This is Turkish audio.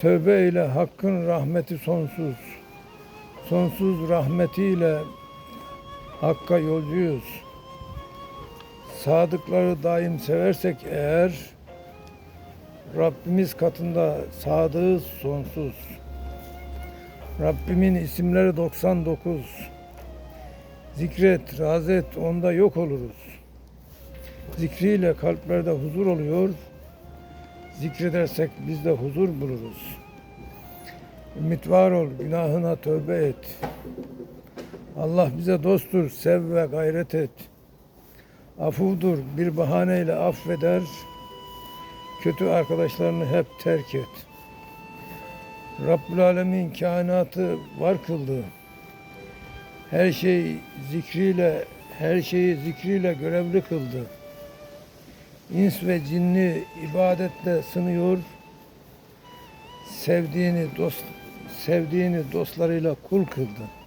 Tövbe ile Hakk'ın rahmeti sonsuz. Sonsuz rahmetiyle Hakk'a yolcuyuz. Sadıkları daim seversek eğer Rabbimiz katında sadığız sonsuz. Rabbimin isimleri 99. Zikret, razet onda yok oluruz. Zikriyle kalplerde huzur oluyor. Zikredersek biz de huzur buluruz. Ümit var ol, günahına tövbe et. Allah bize dosttur, sev ve gayret et. Afudur, bir bahaneyle affeder. Kötü arkadaşlarını hep terk et. Rabbül Alemin kainatı var kıldı. Her şey zikriyle, her şeyi zikriyle görevli kıldı. İns ve cinni ibadetle sınıyor. Sevdiğini dost sevdiğini dostlarıyla kul kıldı.